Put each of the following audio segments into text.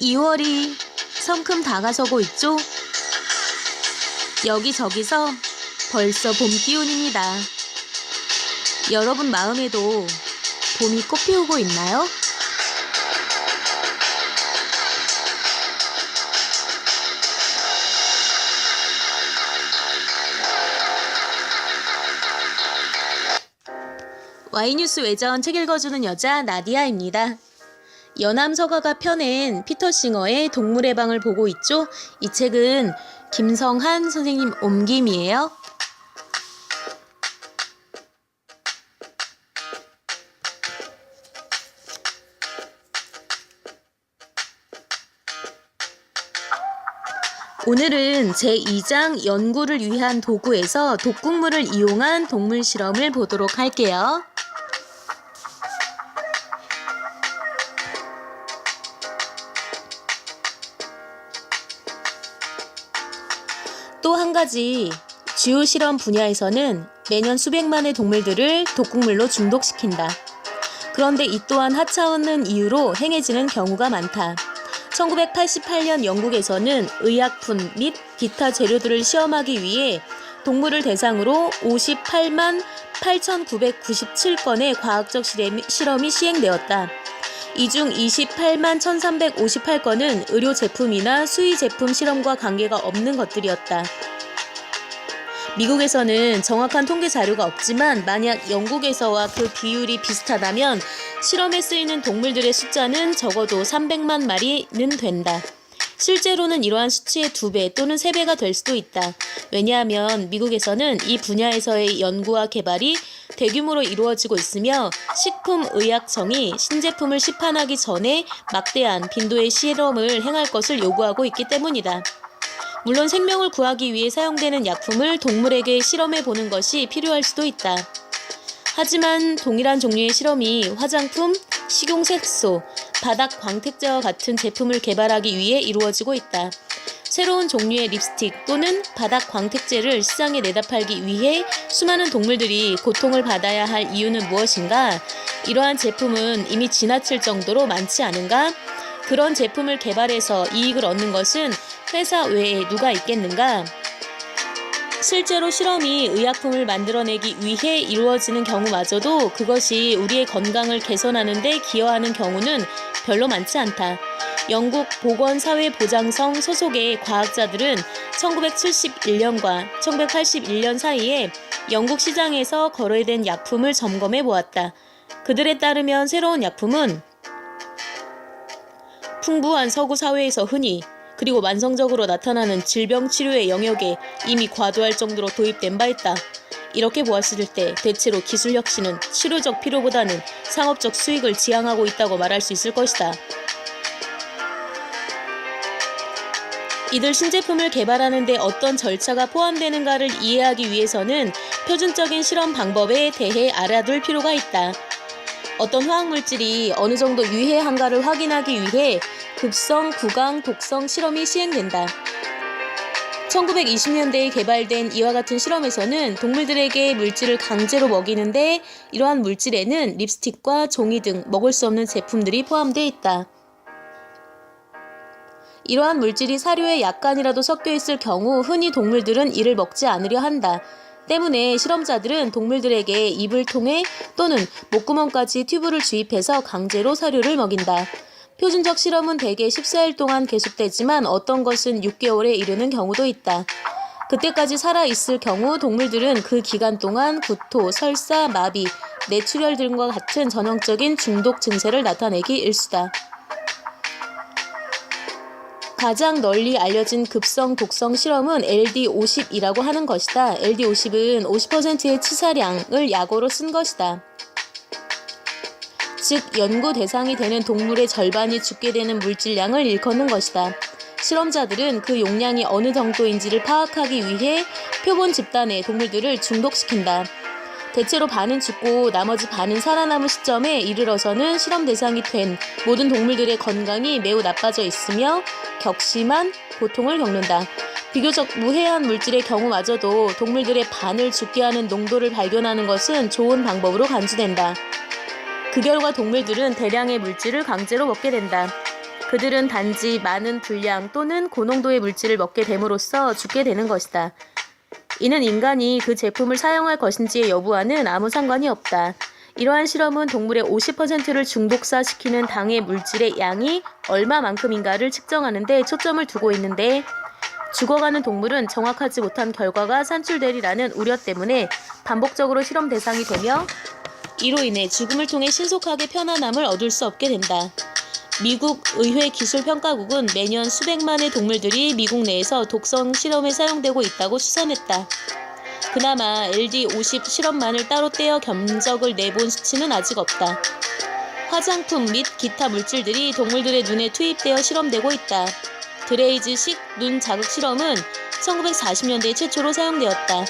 (2월이) 성큼 다가서고 있죠 여기저기서 벌써 봄 기운입니다 여러분 마음에도 봄이 꽃피우고 있나요? 와이뉴스 외전 책 읽어주는 여자 나디아입니다. 연암 서가가 펴낸 피터 싱어의 동물의 방을 보고 있죠? 이 책은 김성한 선생님 옮김이에요. 오늘은 제2장 연구를 위한 도구에서 독극물을 이용한 동물 실험을 보도록 할게요. 또 한 가지 주요 실험 분야에서는 매년 수백만의 동물들을 독극물로 중독시킨다. 그런데 이 또한 하찮은 이유로 행해지는 경우가 많다. 1988년 영국에서는 의약품 및 기타 재료들을 시험하기 위해 동물을 대상으로 58만 8,997건의 과학적 실험- 실험이 시행되었다. 이 중 28만 1,358건은 의료 제품이나 수의 제품 실험과 관계가 없는 것들이었다. 미국에서는 정확한 통계 자료가 없지만 만약 영국에서와 그 비율이 비슷하다면 실험에 쓰이는 동물들의 숫자는 적어도 300만 마리는 된다. 실제로는 이러한 수치의 두 배 또는 세 배가 될 수도 있다. 왜냐하면 미국에서는 이 분야에서의 연구와 개발이 대규모로 이루어지고 있으며 식품의약청이 신제품을 시판하기 전에 막대한 빈도의 실험을 행할 것을 요구하고 있기 때문이다. 물론 생명을 구하기 위해 사용되는 약품을 동물에게 실험해 보는 것이 필요할 수도 있다. 하지만 동일한 종류의 실험이 화장품, 식용색소, 바닥 광택제와 같은 제품을 개발하기 위해 이루어지고 있다. 새로운 종류의 립스틱 또는 바닥 광택제를 시장에 내다 팔기 위해 수많은 동물들이 고통을 받아야 할 이유는 무엇인가? 이러한 제품은 이미 지나칠 정도로 많지 않은가? 그런 제품을 개발해서 이익을 얻는 것은 회사 외에 누가 있겠는가? 실제로 실험이 의약품을 만들어내기 위해 이루어지는 경우마저도 그것이 우리의 건강을 개선하는 데 기여하는 경우는 별로 많지 않다. 영국 보건사회보장성 소속의 과학자들은 1971년과 1981년 사이에 영국 시장에서 거래된 약품을 점검해 보았다. 그들에 따르면 새로운 약품은 풍부한 서구 사회에서 흔히 그리고 만성적으로 나타나는 질병 치료의 영역에 이미 과도할 정도로 도입된 바 있다. 이렇게 보았을 때 대체로 기술 혁신은 치료적 필요보다는 상업적 수익을 지향하고 있다고 말할 수 있을 것이다. 이들 신제품을 개발하는 데 어떤 절차가 포함되는가를 이해하기 위해서는 표준적인 실험 방법에 대해 알아둘 필요가 있다. 어떤 화학물질이 어느 정도 유해한가를 확인하기 위해 급성, 구강, 독성 실험이 시행된다. 1920년대에 개발된 이와 같은 실험에서는 동물들에게 물질을 강제로 먹이는데 이러한 물질에는 립스틱과 종이 등 먹을 수 없는 제품들이 포함되어 있다. 이러한 물질이 사료에 약간이라도 섞여 있을 경우 흔히 동물들은 이를 먹지 않으려 한다. 때문에 실험자들은 동물들에게 입을 통해 또는 목구멍까지 튜브를 주입해서 강제로 사료를 먹인다. 표준적 실험은 대개 14일 동안 계속되지만 어떤 것은 6개월에 이르는 경우도 있다. 그때까지 살아있을 경우 동물들은 그 기간 동안 구토, 설사, 마비, 뇌출혈 등과 같은 전형적인 중독 증세를 나타내기 일수다. 가장 널리 알려진 급성 독성 실험은 LD50이라고 하는 것이다. LD50은 50%의 치사량을 약으로 쓴 것이다. 즉 연구 대상이 되는 동물의 절반이 죽게 되는 물질량을 일컫는 것이다. 실험자들은 그 용량이 어느 정도인지를 파악하기 위해 표본 집단의 동물들을 중독시킨다. 대체로 반은 죽고 나머지 반은 살아남은 시점에 이르러서는 실험 대상이 된 모든 동물들의 건강이 매우 나빠져 있으며 격심한 고통을 겪는다. 비교적 무해한 물질의 경우마저도 동물들의 반을 죽게 하는 농도를 발견하는 것은 좋은 방법으로 간주된다. 그 결과 동물들은 대량의 물질을 강제로 먹게 된다. 그들은 단지 많은 분량 또는 고농도의 물질을 먹게 됨으로써 죽게 되는 것이다. 이는 인간이 그 제품을 사용할 것인지의 여부와는 아무 상관이 없다. 이러한 실험은 동물의 50%를 중독사시키는 당의 물질의 양이 얼마만큼인가를 측정하는 데 초점을 두고 있는데 죽어가는 동물은 정확하지 못한 결과가 산출되리라는 우려 때문에 반복적으로 실험 대상이 되며 이로 인해 죽음을 통해 신속하게 편안함을 얻을 수 없게 된다. 미국 의회 기술평가국은 매년 수백만의 동물들이 미국 내에서 독성 실험에 사용되고 있다고 추산했다. 그나마 LD50 실험만을 따로 떼어 견적을 내본 수치는 아직 없다. 화장품 및 기타 물질들이 동물들의 눈에 투입되어 실험되고 있다. 드레이즈식 눈 자극 실험은 1940년대 최초로 사용되었다.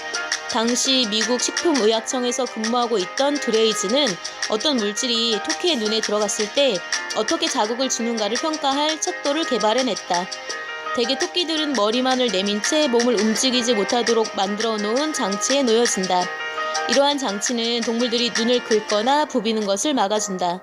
당시 미국 식품의약청에서 근무하고 있던 드레이즈는 어떤 물질이 토끼의 눈에 들어갔을 때 어떻게 자극을 주는가를 평가할 척도를 개발해냈다. 대개 토끼들은 머리만을 내민 채 몸을 움직이지 못하도록 만들어 놓은 장치에 놓여진다. 이러한 장치는 동물들이 눈을 긁거나 부비는 것을 막아준다.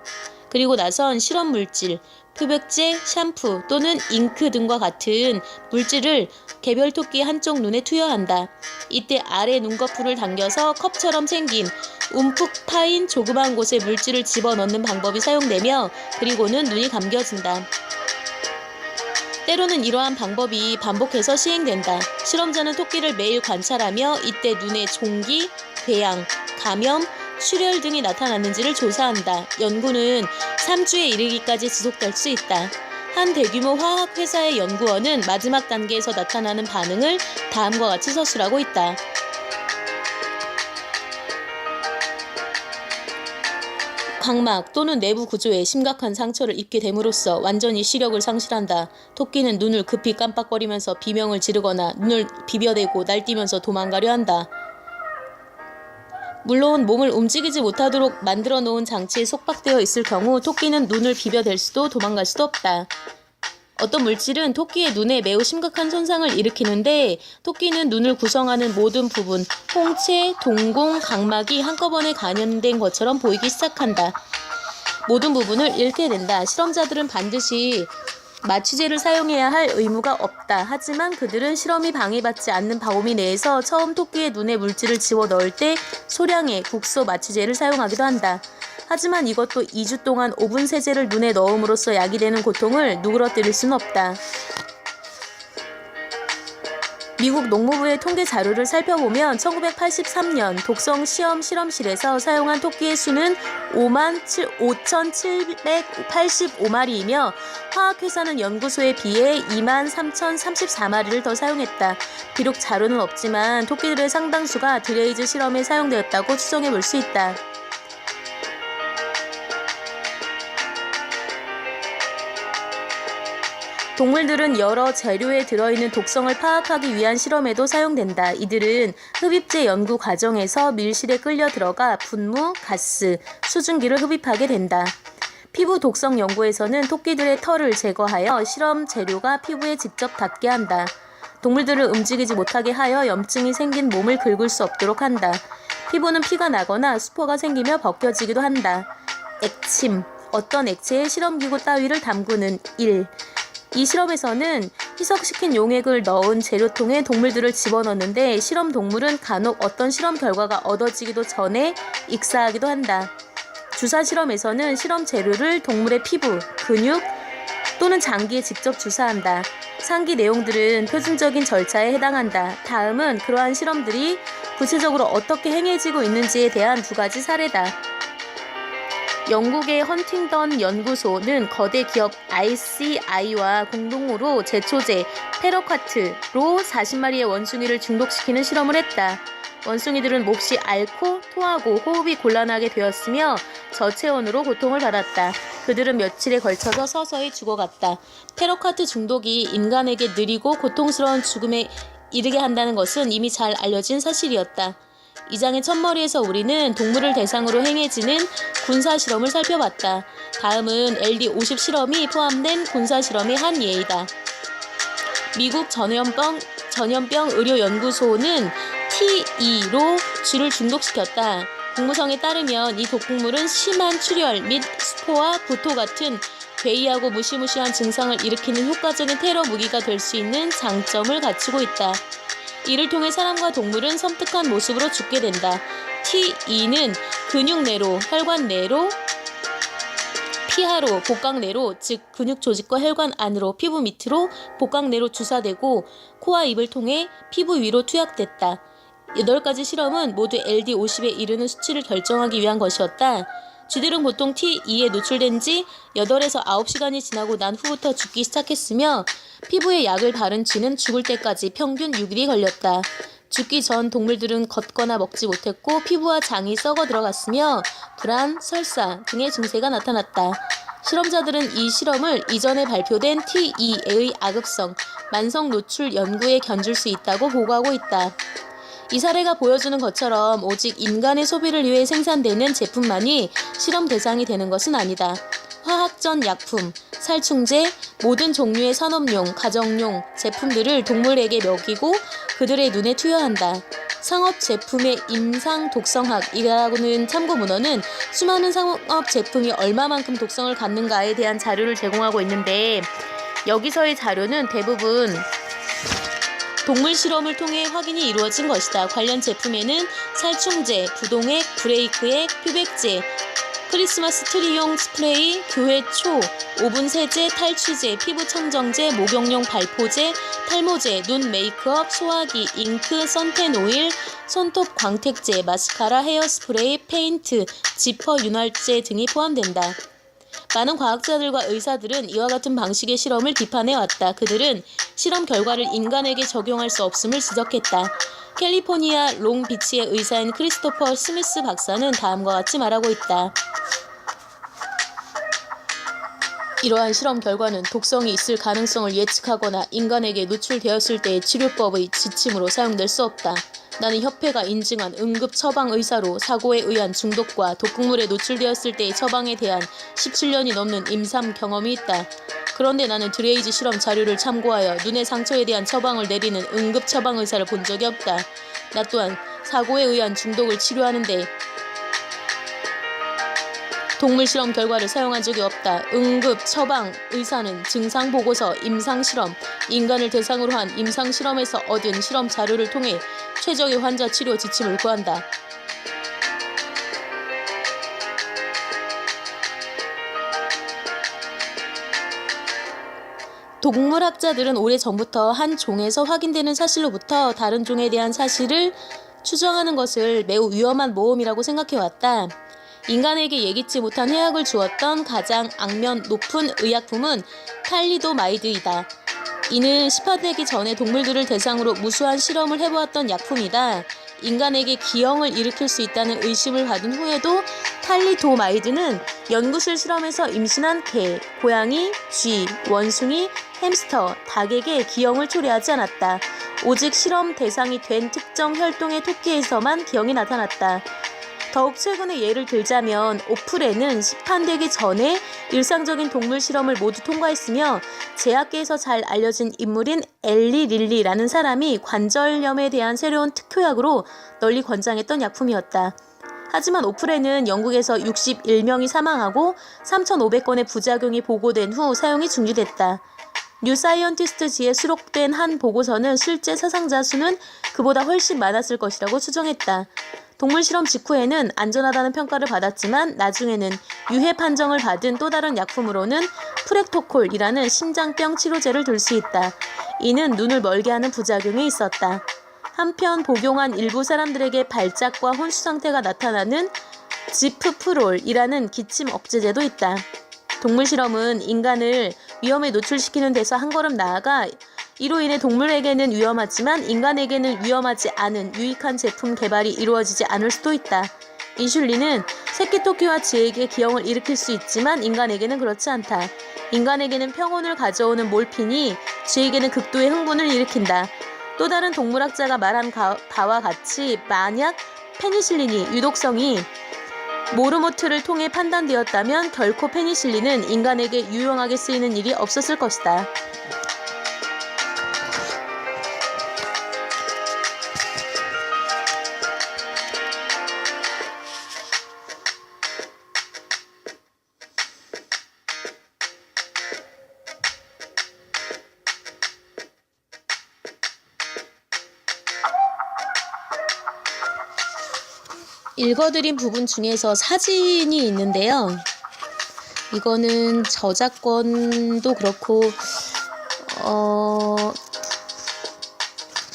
그리고 나선 실험 물질, 표백제, 샴푸 또는 잉크 등과 같은 물질을 개별 토끼 한쪽 눈에 투여한다. 이때 아래 눈꺼풀을 당겨서 컵처럼 생긴 움푹 파인 조그만 곳에 물질을 집어넣는 방법이 사용되며 그리고는 눈이 감겨진다. 때로는 이러한 방법이 반복해서 시행된다. 실험자는 토끼를 매일 관찰하며 이때 눈에 종기, 궤양, 감염, 출혈 등이 나타났는지를 조사한다. 연구는 3주에 이르기까지 지속될 수 있다. 한 대규모 화학 회사의 연구원은 마지막 단계에서 나타나는 반응을 다음과 같이 서술하고 있다. 각막 또는 내부 구조에 심각한 상처를 입게 됨으로써 완전히 시력을 상실한다. 토끼는 눈을 급히 깜빡거리면서 비명을 지르거나 눈을 비벼대고 날뛰면서 도망가려 한다. 물론 몸을 움직이지 못하도록 만들어 놓은 장치에 속박되어 있을 경우 토끼는 눈을 비벼댈 수도 도망갈 수도 없다. 어떤 물질은 토끼의 눈에 매우 심각한 손상을 일으키는데 토끼는 눈을 구성하는 모든 부분, 홍채, 동공, 각막이 한꺼번에 감염된 것처럼 보이기 시작한다. 모든 부분을 잃게 된다. 실험자들은 반드시 마취제를 사용해야 할 의무가 없다. 하지만 그들은 실험이 방해받지 않는 범위 내에서 처음 토끼의 눈에 물질을 집어 넣을 때 소량의 국소 마취제를 사용하기도 한다. 하지만 이것도 2주 동안 오븐 세제를 눈에 넣음으로써 야기되는 고통을 누그러뜨릴 수는 없다. 미국 농무부의 통계 자료를 살펴보면 1983년 독성 시험 실험실에서 사용한 토끼의 수는 5만 5,785마리이며 화학회사는 연구소에 비해 2만 3,034마리를 더 사용했다. 비록 자료는 없지만 토끼들의 상당수가 드레이즈 실험에 사용되었다고 추정해 볼 수 있다. 동물들은 여러 재료에 들어있는 독성을 파악하기 위한 실험에도 사용된다. 이들은 흡입제 연구 과정에서 밀실에 끌려 들어가 분무, 가스, 수증기를 흡입하게 된다. 피부 독성 연구에서는 토끼들의 털을 제거하여 실험 재료가 피부에 직접 닿게 한다. 동물들을 움직이지 못하게 하여 염증이 생긴 몸을 긁을 수 없도록 한다. 피부는 피가 나거나 수포가 생기며 벗겨지기도 한다. 액침, 어떤 액체에 실험기구 따위를 담그는 일. 이 실험에서는 희석시킨 용액을 넣은 재료통에 동물들을 집어넣는데 실험 동물은 간혹 어떤 실험 결과가 얻어지기도 전에 익사하기도 한다. 주사 실험에서는 실험 재료를 동물의 피부, 근육 또는 장기에 직접 주사한다. 상기 내용들은 표준적인 절차에 해당한다. 다음은 그러한 실험들이 구체적으로 어떻게 행해지고 있는지에 대한 두 가지 사례다. 영국의 헌팅던 연구소는 거대 기업 ICI와 공동으로 제초제 페러카트로 40마리의 원숭이를 중독시키는 실험을 했다. 원숭이들은 몹시 앓고 토하고 호흡이 곤란하게 되었으며 저체온으로 고통을 받았다. 그들은 며칠에 걸쳐서 서서히 죽어갔다. 페러카트 중독이 인간에게 느리고 고통스러운 죽음에 이르게 한다는 것은 이미 잘 알려진 사실이었다. 이 장의 첫머리에서 우리는 동물을 대상으로 행해지는 군사 실험을 살펴봤다. 다음은 LD50 실험이 포함된 군사 실험의 한 예이다. 미국 전염병, 전염병 의료 연구소는 T2로 쥐를 중독시켰다. 국무성에 따르면 이 독극물은 심한 출혈 및 스포와 구토 같은 괴이하고 무시무시한 증상을 일으키는 효과적인 테러 무기가 될 수 있는 장점을 갖추고 있다. 이를 통해 사람과 동물은 섬뜩한 모습으로 죽게 된다. T2는 근육 내로, 혈관 내로, 피하로, 복강 내로, 즉 근육 조직과 혈관 안으로, 피부 밑으로, 복강 내로 주사되고 코와 입을 통해 피부 위로 투약됐다. 8가지 실험은 모두 LD50에 이르는 수치를 결정하기 위한 것이었다. 쥐들은 보통 T2에 노출된 지 8에서 9시간이 지나고 난 후부터 죽기 시작했으며 피부에 약을 바른 쥐는 죽을 때까지 평균 6일이 걸렸다. 죽기 전 동물들은 걷거나 먹지 못했고 피부와 장이 썩어 들어갔으며 불안, 설사 등의 증세가 나타났다. 실험자들은 이 실험을 이전에 발표된 T2의 악읍성, 만성 노출 연구에 견줄 수 있다고 보고하고 있다. 이 사례가 보여주는 것처럼 오직 인간의 소비를 위해 생산되는 제품만이 실험 대상이 되는 것은 아니다. 화학전 약품, 살충제, 모든 종류의 산업용, 가정용 제품들을 동물에게 먹이고 그들의 눈에 투여한다. 상업 제품의 임상 독성학이라고는 참고 문헌은 수많은 상업 제품이 얼마만큼 독성을 갖는가에 대한 자료를 제공하고 있는데 여기서의 자료는 대부분 동물 실험을 통해 확인이 이루어진 것이다. 관련 제품에는 살충제, 부동액, 브레이크액, 표백제, 크리스마스 트리용 스프레이, 교회 초, 오븐 세제, 탈취제, 피부 청정제, 목욕용 발포제, 탈모제, 눈 메이크업, 소화기, 잉크, 선텐 오일, 손톱 광택제, 마스카라, 헤어스프레이, 페인트, 지퍼 윤활제 등이 포함된다. 많은 과학자들과 의사들은 이와 같은 방식의 실험을 비판해 왔다. 그들은 실험 결과를 인간에게 적용할 수 없음을 지적했다. 캘리포니아 롱비치의 의사인 크리스토퍼 스미스 박사는 다음과 같이 말하고 있다. 이러한 실험 결과는 독성이 있을 가능성을 예측하거나 인간에게 노출되었을 때의 치료법의 지침으로 사용될 수 없다. 나는 협회가 인증한 응급 처방 의사로 사고에 의한 중독과 독극물에 노출되었을 때의 처방에 대한 17년이 넘는 임상 경험이 있다. 그런데 나는 드레이즈 실험 자료를 참고하여 눈의 상처에 대한 처방을 내리는 응급 처방 의사를 본 적이 없다. 나 또한 사고에 의한 중독을 치료하는데 동물 실험 결과를 사용한 적이 없다. 응급 처방 의사는 증상 보고서, 임상 실험, 인간을 대상으로 한 임상 실험에서 얻은 실험 자료를 통해 최적의 환자 치료 지침을 구한다. 동물학자들은 오래전부터 한 종에서 확인되는 사실로부터 다른 종에 대한 사실을 추정하는 것을 매우 위험한 모험이라고 생각해왔다. 인간에게 예기치 못한 해악을 주었던 가장 악면 높은 의약품은 탈리도마이드이다. 이는 시파되기 전에 동물들을 대상으로 무수한 실험을 해보았던 약품이다. 인간에게 기형을 일으킬 수 있다는 의심을 받은 후에도 탈리도마이드는 연구실 실험에서 임신한 개, 고양이, 쥐, 원숭이, 햄스터, 닭에게 기형을 초래하지 않았다. 오직 실험 대상이 된 특정 혈통의 토끼에서만 기형이 나타났다. 더욱 최근의 예를 들자면 오프레는 시판되기 전에 일상적인 동물 실험을 모두 통과했으며 제약계에서 잘 알려진 인물인 엘리 릴리라는 사람이 관절염에 대한 새로운 특효약으로 널리 권장했던 약품이었다. 하지만 오프레는 영국에서 61명이 사망하고 3,500건의 부작용이 보고된 후 사용이 중지됐다. 뉴 사이언티스트지에 수록된 한 보고서는 실제 사상자 수는 그보다 훨씬 많았을 것이라고 추정했다. 동물 실험 직후에는 안전하다는 평가를 받았지만 나중에는 유해 판정을 받은 또 다른 약품으로는 프렉토콜이라는 심장병 치료제를 들 수 있다. 이는 눈을 멀게 하는 부작용이 있었다. 한편 복용한 일부 사람들에게 발작과 혼수 상태가 나타나는 지프프롤이라는 기침 억제제도 있다. 동물 실험은 인간을 위험에 노출시키는 데서 한 걸음 나아가 이로 인해 동물에게는 위험하지만 인간에게는 위험하지 않은 유익한 제품 개발이 이루어지지 않을 수도 있다. 인슐린은 새끼 토끼와 쥐에게 기형을 일으킬 수 있지만 인간에게는 그렇지 않다. 인간에게는 평온을 가져오는 몰핀이 쥐에게는 극도의 흥분을 일으킨다. 또 다른 동물학자가 말한 가- 바와 같이 만약 페니실린이 유독성이 모르모트를 통해 판단되었다면 결코 페니실린은 인간에게 유용하게 쓰이는 일이 없었을 것이다. 읽어드린 부분 중에서 사진이 있는데요. 이거는 저작권도 그렇고, 어,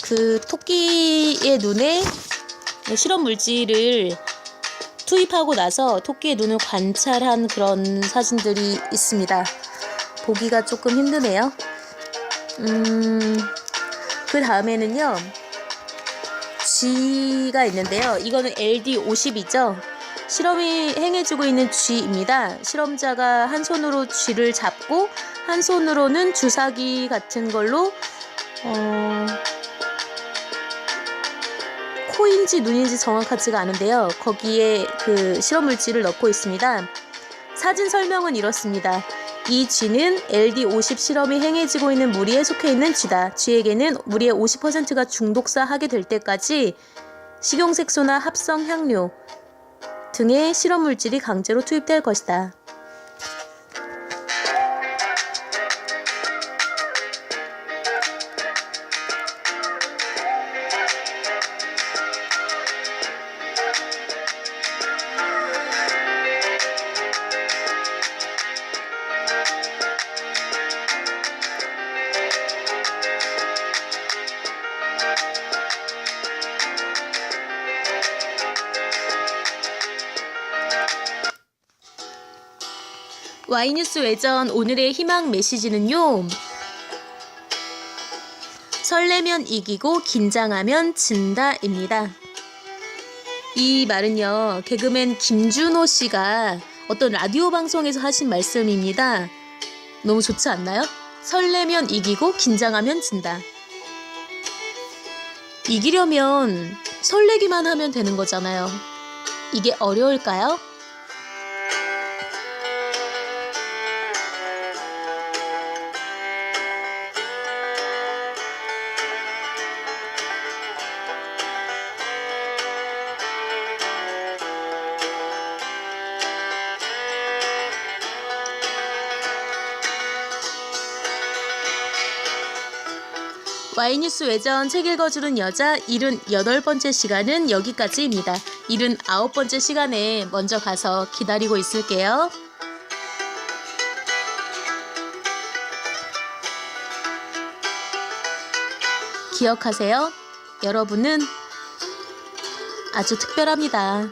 그 토끼의 눈에 실험 물질을 투입하고 나서 토끼의 눈을 관찰한 그런 사진들이 있습니다. 보기가 조금 힘드네요. 음, 그 다음에는요, G가 있는데요. 이거는 LD50이죠. 실험이 행해지고 있는 G입니다. 실험자가 한 손으로 G를 잡고 한 손으로는 주사기 같은 걸로 어, 코인지 눈인지 정확하지가 않은데요. 거기에 그 실험 물질을 넣고 있습니다. 사진 설명은 이렇습니다. 이 쥐는 LD50 실험이 행해지고 있는 무리에 속해 있는 쥐다. 쥐에게는 무리의 50%가 중독사하게 될 때까지 식용색소나 합성 향료 등의 실험 물질이 강제로 투입될 것이다. 와이뉴스 외전 오늘의 희망 메시지는요. 설레면 이기고 긴장하면 진다입니다. 이 말은요. 개그맨 김준호 씨가 어떤 라디오 방송에서 하신 말씀입니다. 너무 좋지 않나요? 설레면 이기고 긴장하면 진다. 이기려면 설레기만 하면 되는 거잖아요. 이게 어려울까요? 와이뉴스 외전 책 읽어주는 여자 78번째 시간은 여기까지입니다. 79번째 시간에 먼저 가서 기다리고 있을게요. 기억하세요. 여러분은 아주 특별합니다.